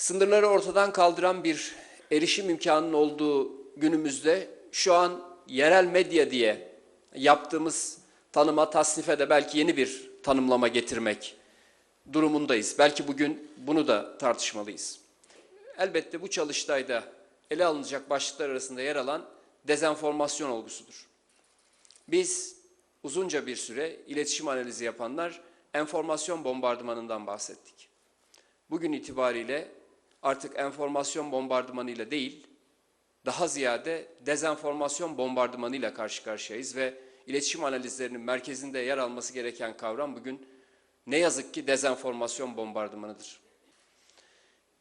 Sınırları ortadan kaldıran bir erişim imkanının olduğu günümüzde şu an yerel medya diye yaptığımız tanıma, tasnife de belki yeni bir tanımlama getirmek durumundayız. Belki bugün bunu da tartışmalıyız. Elbette bu çalıştayda ele alınacak başlıklar arasında yer alan dezenformasyon olgusudur. Biz uzunca bir süre iletişim analizi yapanlar enformasyon bombardımanından bahsettik. Bugün itibariyle artık enformasyon bombardımanıyla değil, daha ziyade dezenformasyon bombardımanıyla karşı karşıyayız ve iletişim analizlerinin merkezinde yer alması gereken kavram bugün ne yazık ki dezenformasyon bombardımanıdır.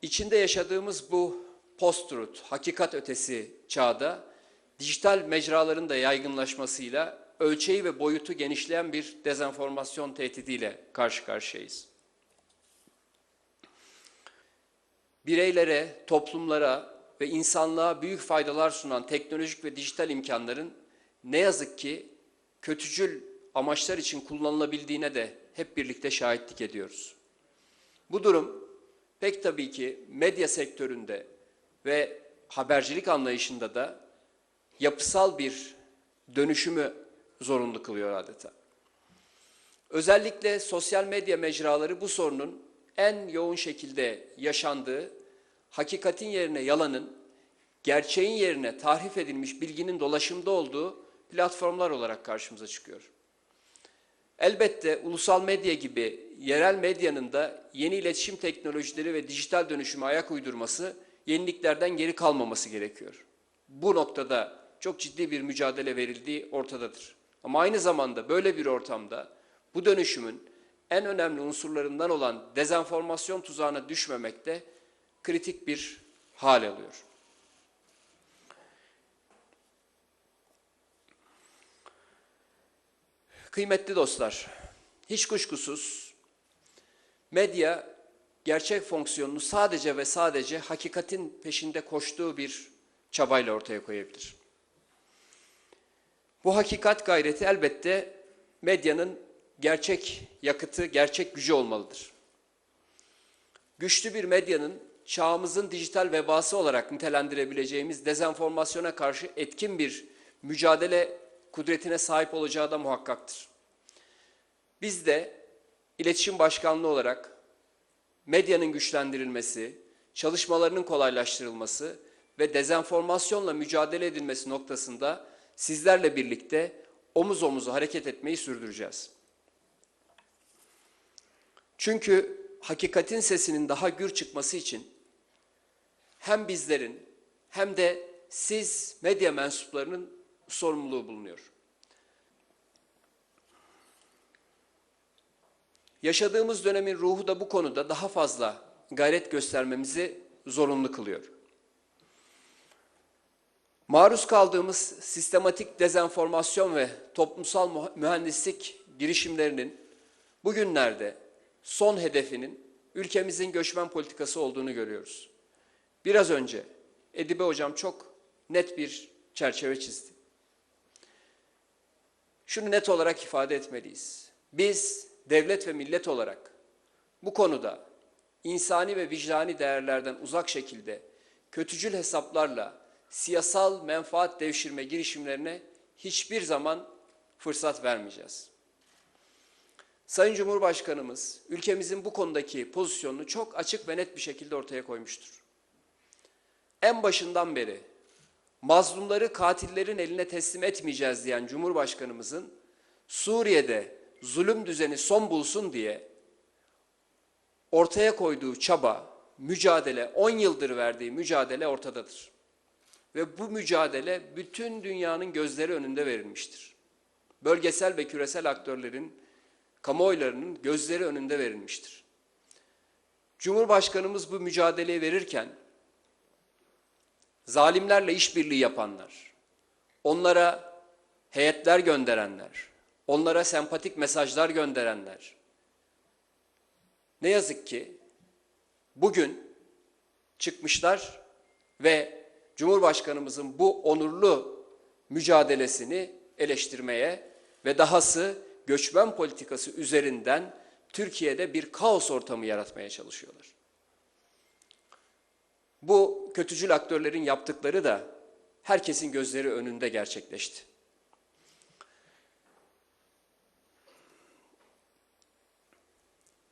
İçinde yaşadığımız bu post-truth, hakikat ötesi çağda dijital mecraların da yaygınlaşmasıyla ölçeği ve boyutu genişleyen bir dezenformasyon tehdidiyle karşı karşıyayız. Bireylere, toplumlara ve insanlığa büyük faydalar sunan teknolojik ve dijital imkanların ne yazık ki kötücül amaçlar için kullanılabildiğine de hep birlikte şahitlik ediyoruz. Bu durum pek tabii ki medya sektöründe ve habercilik anlayışında da yapısal bir dönüşümü zorunlu kılıyor adeta. Özellikle sosyal medya mecraları bu sorunun en yoğun şekilde yaşandığı, hakikatin yerine yalanın, gerçeğin yerine tahrif edilmiş bilginin dolaşımda olduğu platformlar olarak karşımıza çıkıyor. Elbette ulusal medya gibi yerel medyanın da yeni iletişim teknolojileri ve dijital dönüşüme ayak uydurması, yeniliklerden geri kalmaması gerekiyor. Bu noktada çok ciddi bir mücadele verildiği ortadadır. Ama aynı zamanda böyle bir ortamda bu dönüşümün en önemli unsurlarından olan dezenformasyon tuzağına düşmemek de kritik bir hal alıyor. Kıymetli dostlar, hiç kuşkusuz medya gerçek fonksiyonunu sadece ve sadece hakikatin peşinde koştuğu bir çabayla ortaya koyabilir. Bu hakikat gayreti elbette medyanın gerçek yakıtı, gerçek gücü olmalıdır. Güçlü bir medyanın çağımızın dijital vebası olarak nitelendirebileceğimiz dezenformasyona karşı etkin bir mücadele kudretine sahip olacağı da muhakkaktır. Biz de iletişim başkanlığı olarak medyanın güçlendirilmesi, çalışmalarının kolaylaştırılması ve dezenformasyonla mücadele edilmesi noktasında sizlerle birlikte omuz omuza hareket etmeyi sürdüreceğiz. Çünkü hakikatin sesinin daha gür çıkması için hem bizlerin hem de siz medya mensuplarının sorumluluğu bulunuyor. Yaşadığımız dönemin ruhu da bu konuda daha fazla gayret göstermemizi zorunlu kılıyor. Maruz kaldığımız sistematik dezenformasyon ve toplumsal mühendislik girişimlerinin bugünlerde son hedefinin ülkemizin göçmen politikası olduğunu görüyoruz. Biraz önce Edibe Hocam çok net bir çerçeve çizdi. Şunu net olarak ifade etmeliyiz. Biz devlet ve millet olarak bu konuda insani ve vicdani değerlerden uzak şekilde kötücül hesaplarla siyasal menfaat devşirme girişimlerine hiçbir zaman fırsat vermeyeceğiz. Sayın Cumhurbaşkanımız ülkemizin bu konudaki pozisyonunu çok açık ve net bir şekilde ortaya koymuştur. En başından beri mazlumları katillerin eline teslim etmeyeceğiz diyen Cumhurbaşkanımızın Suriye'de zulüm düzeni son bulsun diye ortaya koyduğu çaba, mücadele, 10 yıldır verdiği mücadele ortadadır. Ve bu mücadele bütün dünyanın gözleri önünde verilmiştir. Bölgesel ve küresel aktörlerin, kamuoylarının gözleri önünde verilmiştir. Cumhurbaşkanımız bu mücadeleyi verirken zalimlerle işbirliği yapanlar, onlara heyetler gönderenler, onlara sempatik mesajlar gönderenler, ne yazık ki bugün çıkmışlar ve Cumhurbaşkanımızın bu onurlu mücadelesini eleştirmeye ve dahası göçmen politikası üzerinden Türkiye'de bir kaos ortamı yaratmaya çalışıyorlar. Bu kötücül aktörlerin yaptıkları da herkesin gözleri önünde gerçekleşti.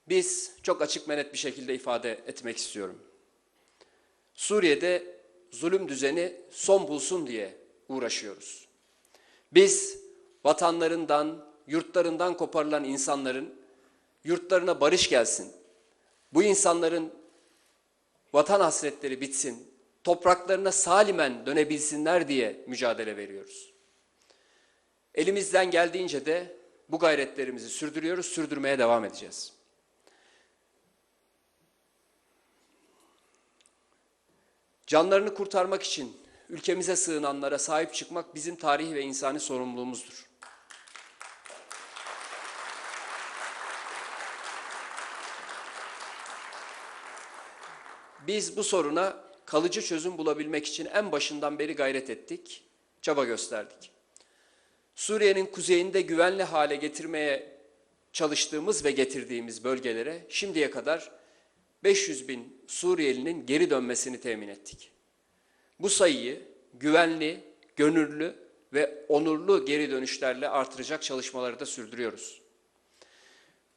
Biz çok açık ve net bir şekilde ifade etmek istiyorum. Suriye'de zulüm düzeni son bulsun diye uğraşıyoruz. Biz vatanlarından, yurtlarından koparılan insanların yurtlarına barış gelsin. Bu insanların vatan hasretleri bitsin. Topraklarına salimen dönebilsinler diye mücadele veriyoruz. Elimizden geldiğince de bu gayretlerimizi sürdürüyoruz, sürdürmeye devam edeceğiz. Canlarını kurtarmak için ülkemize sığınanlara sahip çıkmak bizim tarihi ve insani sorumluluğumuzdur. Biz bu soruna kalıcı çözüm bulabilmek için en başından beri gayret ettik, çaba gösterdik. Suriye'nin kuzeyinde güvenli hale getirmeye çalıştığımız ve getirdiğimiz bölgelere şimdiye kadar 500 bin Suriyelinin geri dönmesini temin ettik. Bu sayıyı güvenli, gönüllü ve onurlu geri dönüşlerle artıracak çalışmaları da sürdürüyoruz.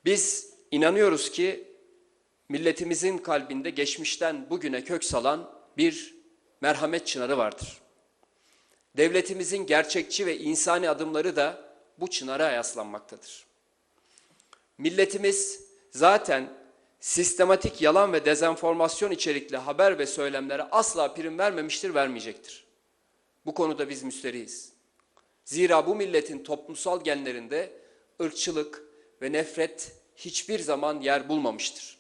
Biz inanıyoruz ki milletimizin kalbinde geçmişten bugüne kök salan bir merhamet çınarı vardır. Devletimizin gerçekçi ve insani adımları da bu çınara yaslanmaktadır. Milletimiz zaten sistematik yalan ve dezenformasyon içerikli haber ve söylemlere asla prim vermemiştir, vermeyecektir. Bu konuda biz müsteriyiz. Zira bu milletin toplumsal genlerinde ırkçılık ve nefret hiçbir zaman yer bulmamıştır.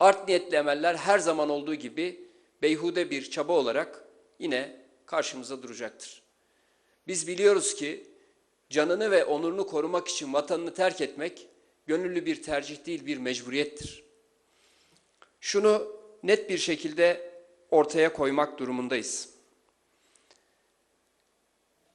Art niyetli emeller her zaman olduğu gibi beyhude bir çaba olarak yine karşımıza duracaktır. Biz biliyoruz ki canını ve onurunu korumak için vatanını terk etmek gönüllü bir tercih değil bir mecburiyettir. Şunu net bir şekilde ortaya koymak durumundayız.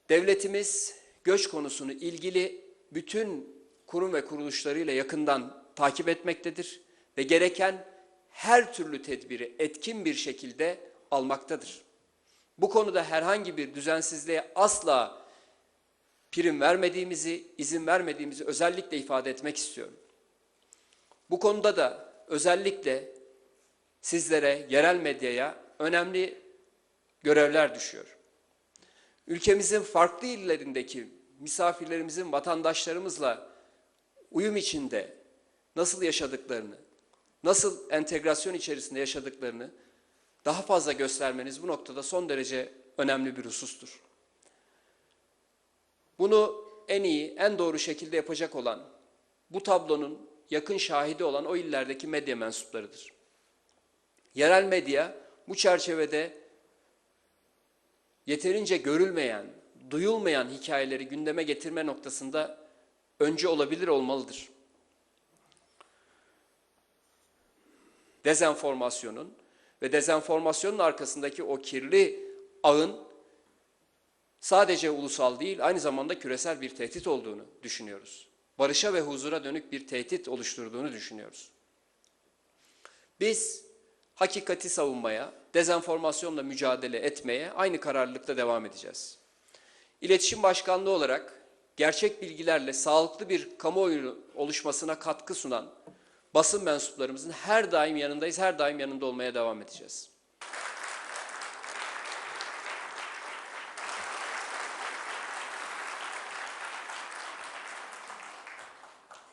Devletimiz göç konusunu ilgili bütün kurum ve kuruluşlarıyla yakından takip etmektedir ve gereken her türlü tedbiri etkin bir şekilde almaktadır. Bu konuda herhangi bir düzensizliğe asla prim vermediğimizi, izin vermediğimizi özellikle ifade etmek istiyorum. Bu konuda da özellikle sizlere, yerel medyaya önemli görevler düşüyor. Ülkemizin farklı illerindeki misafirlerimizin vatandaşlarımızla uyum içinde nasıl yaşadıklarını, nasıl entegrasyon içerisinde yaşadıklarını daha fazla göstermeniz bu noktada son derece önemli bir husustur. Bunu en iyi, en doğru şekilde yapacak olan, bu tablonun yakın şahidi olan o illerdeki medya mensuplarıdır. Yerel medya bu çerçevede yeterince görülmeyen, duyulmayan hikayeleri gündeme getirme noktasında önce olabilir olmalıdır. Dezenformasyonun ve dezenformasyonun arkasındaki o kirli ağın sadece ulusal değil aynı zamanda küresel bir tehdit olduğunu düşünüyoruz. Barışa ve huzura dönük bir tehdit oluşturduğunu düşünüyoruz. Biz hakikati savunmaya, dezenformasyonla mücadele etmeye aynı kararlılıkla devam edeceğiz. İletişim Başkanlığı olarak gerçek bilgilerle sağlıklı bir kamuoyu oluşmasına katkı sunan basın mensuplarımızın her daim yanındayız, her daim yanında olmaya devam edeceğiz.